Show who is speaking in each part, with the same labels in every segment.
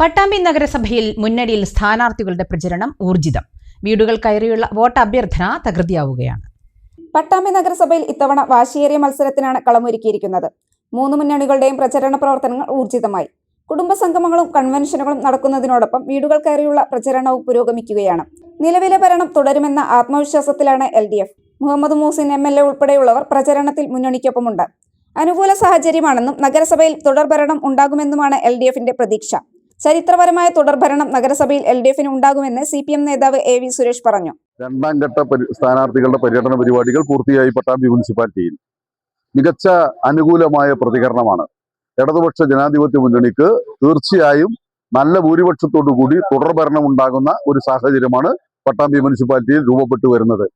Speaker 1: പട്ടാമ്പി നഗരസഭയിൽ മുന്നണിയിൽ സ്ഥാനാർത്ഥികളുടെ പ്രചരണം ഊർജിതം. വീടുകൾ കയറിയുള്ള വോട്ട് അഭ്യർത്ഥന തകൃതിയാവുകയാണ്.
Speaker 2: പട്ടാമ്പി നഗരസഭയിൽ ഇത്തവണ വാശിയേറിയ മത്സരത്തിനാണ് കളമൊരുക്കിയിരിക്കുന്നത്. മൂന്ന് മുന്നണികളുടെയും പ്രചരണ പ്രവർത്തനങ്ങൾ ഊർജിതമായി. കുടുംബസംഗമങ്ങളും കൺവെൻഷനുകളും നടക്കുന്നതിനോടൊപ്പം വീടുകൾ കയറിയുള്ള പ്രചരണവും പുരോഗമിക്കുകയാണ്. നിലവിലെ ഭരണം തുടരുമെന്ന ആത്മവിശ്വാസത്തിലാണ് L D F. Muhammad Mohsin M L A ഉൾപ്പെടെയുള്ളവർ പ്രചരണത്തിൽ മുന്നണിക്കൊപ്പമുണ്ട്. അനുകൂല സാഹചര്യമാണെന്നും നഗരസഭയിൽ തുടർഭരണം ഉണ്ടാകുമെന്നുമാണ് എൽ ഡി എഫിന്റെ പ്രതീക്ഷ. ചരിത്രപരമായ തുടർഭരണം നഗരസഭയിൽ എൽ ഡി എഫിന് ഉണ്ടാകുമെന്ന് സി പി എം നേതാവ് എ വി സുരേഷ് പറഞ്ഞു.
Speaker 3: രണ്ടാം ഘട്ട സ്ഥാനാർത്ഥികളുടെ പര്യടന പരിപാടികൾ പൂർത്തിയായി പട്ടാമ്പി മുനിസിപ്പാലിറ്റിയിൽ. മികച്ച അനുകൂലമായ പ്രതികരണമാണ്. ഇടതുപക്ഷ ജനാധിപത്യ മുന്നണിക്ക് തീർച്ചയായും നല്ല ഭൂരിപക്ഷത്തോടു കൂടി തുടർഭരണം ഉണ്ടാകുന്ന ഒരു സാഹചര്യമാണ് പട്ടാമ്പി മുനിസിപ്പാലിറ്റിയിൽ രൂപപ്പെട്ടു വരുന്നത്.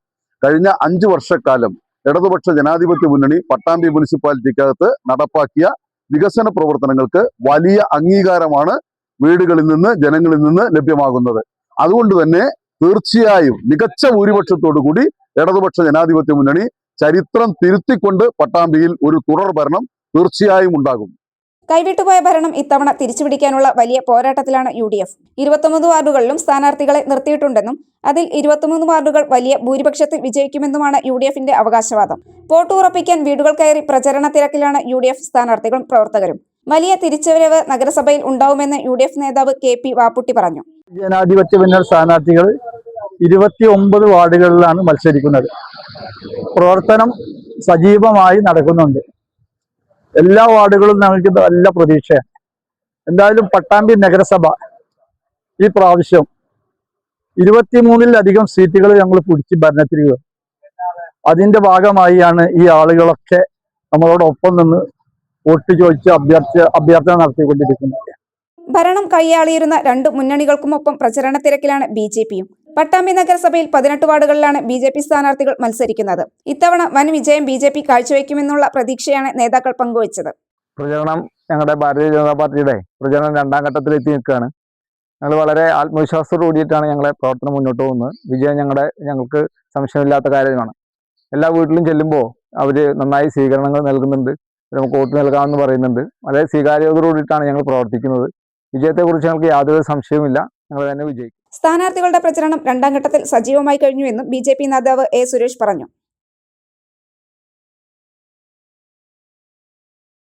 Speaker 3: കഴിഞ്ഞ അഞ്ചു വർഷക്കാലം ഇടതുപക്ഷ ജനാധിപത്യ മുന്നണി പട്ടാമ്പി മുനിസിപ്പാലിറ്റിക്കകത്ത് നടപ്പാക്കിയ വികസന പ്രവർത്തനങ്ങൾക്ക് വലിയ അംഗീകാരമാണ് വീടുകളിൽ നിന്ന് ജനങ്ങളിൽ നിന്ന് ലഭ്യമാകുന്നത്. അതുകൊണ്ട് തന്നെ തീർച്ചയായും മികച്ച ഭൂരിപക്ഷത്തോടു കൂടി ഇടതുപക്ഷ ജനാധിപത്യ മുന്നണി ചരിത്രം തിരുത്തിക്കൊണ്ട് പട്ടാമ്പിയിൽ ഒരു തുടർ ഭരണം തീർച്ചയായും ഉണ്ടാകും.
Speaker 2: കൈവിട്ടുപോയ ഭരണം ഇത്തവണ തിരിച്ചുപിടിക്കാനുള്ള വലിയ പോരാട്ടത്തിലാണ് യു ഡി എഫ് ഇരുപത്തൊമ്പത് വാർഡുകളിലും സ്ഥാനാർത്ഥികളെ നിർത്തിയിട്ടുണ്ടെന്നും അതിൽ ഇരുപത്തിമൂന്ന് വാർഡുകൾ വലിയ ഭൂരിപക്ഷത്തിൽ വിജയിക്കുമെന്നുമാണ് യു ഡി എഫിന്റെ അവകാശവാദം വോട്ടുറപ്പിക്കാൻ വീടുകൾ കയറി പ്രചരണ തിരക്കിലാണ് യു ഡി എഫ് സ്ഥാനാർത്ഥികളും പ്രവർത്തകരും. വലിയ തിരിച്ചുവരവ് നഗരസഭയിൽ ഉണ്ടാവുമെന്ന് യു ഡി എഫ് നേതാവ് കെ പി വാപ്പുട്ടി പറഞ്ഞു.
Speaker 4: ജനാധിപത്യ മുന്നണി സ്ഥാനാർത്ഥികൾ ഇരുപത്തി ഒമ്പത് വാർഡുകളിലാണ് മത്സരിക്കുന്നത്. പ്രവർത്തനം സജീവമായി നടക്കുന്നുണ്ട്. എല്ലാ വാർഡുകളും ഞങ്ങൾക്ക് നല്ല പ്രതീക്ഷയാണ്. എന്തായാലും പട്ടാമ്പി നഗരസഭ ഈ പ്രാവശ്യം ഇരുപത്തിമൂന്നിലധികം സീറ്റുകൾ ഞങ്ങൾ പിടിച്ച് ഭരണത്തിരിക്കുക അതിന്റെ ഭാഗമായിയാണ് ഈ ആളുകളൊക്കെ നമ്മളോടൊപ്പം നിന്ന് വോട്ട് ചോദിച്ച് അഭ്യർത്ഥ അഭ്യർത്ഥന നടത്തിക്കൊണ്ടിരിക്കുന്നത്.
Speaker 2: ഭരണം കൈയാളിയിരുന്ന രണ്ട് മുന്നണികൾക്കുമൊപ്പം പ്രചരണ തിരക്കിലാണ് ബി ജെ പിയും. പട്ടാമ്പി നഗരസഭയിൽ പതിനെട്ട് വാർഡുകളിലാണ് ബി ജെ പി സ്ഥാനാർത്ഥികൾ മത്സരിക്കുന്നത്. ഇത്തവണ വൻ വിജയം ബി ജെ പി കാഴ്ചവെക്കുമെന്നുള്ള പ്രതീക്ഷയാണ് നേതാക്കൾ പങ്കുവച്ചത്.
Speaker 4: പ്രചരണം ഞങ്ങളുടെ ഭാരതീയ ജനതാ പാർട്ടിയുടെ പ്രചരണം രണ്ടാം ഘട്ടത്തിലെത്തി നിൽക്കുകയാണ്. ഞങ്ങൾ വളരെ ആത്മവിശ്വാസത്തോട് കൂടിയിട്ടാണ് ഞങ്ങളെ പ്രവർത്തനം മുന്നോട്ട് പോകുന്നത്. വിജയം ഞങ്ങളുടെ ഞങ്ങൾക്ക് സംശയമില്ലാത്ത കാര്യമാണ്. എല്ലാ വീട്ടിലും ചെല്ലുമ്പോൾ അവർ നന്നായി സ്വീകരണങ്ങൾ നൽകുന്നുണ്ട്. നമുക്ക് വോട്ട് നൽകാമെന്ന് പറയുന്നുണ്ട്. വളരെ സ്വീകാര്യതയോടു കൂടിയിട്ടാണ് ഞങ്ങൾ പ്രവർത്തിക്കുന്നത്. വിജയത്തെക്കുറിച്ച് ഞങ്ങൾക്ക് യാതൊരു സംശയവുമില്ല. ഞങ്ങൾ തന്നെ വിജയിക്കും.
Speaker 2: സ്ഥാനാർത്ഥികളുടെ പ്രചരണം രണ്ടാം ഘട്ടത്തിൽ സജീവമായി കഴിഞ്ഞുവെന്നും ബി ജെ പി നേതാവ് എ സുരേഷ് പറഞ്ഞു.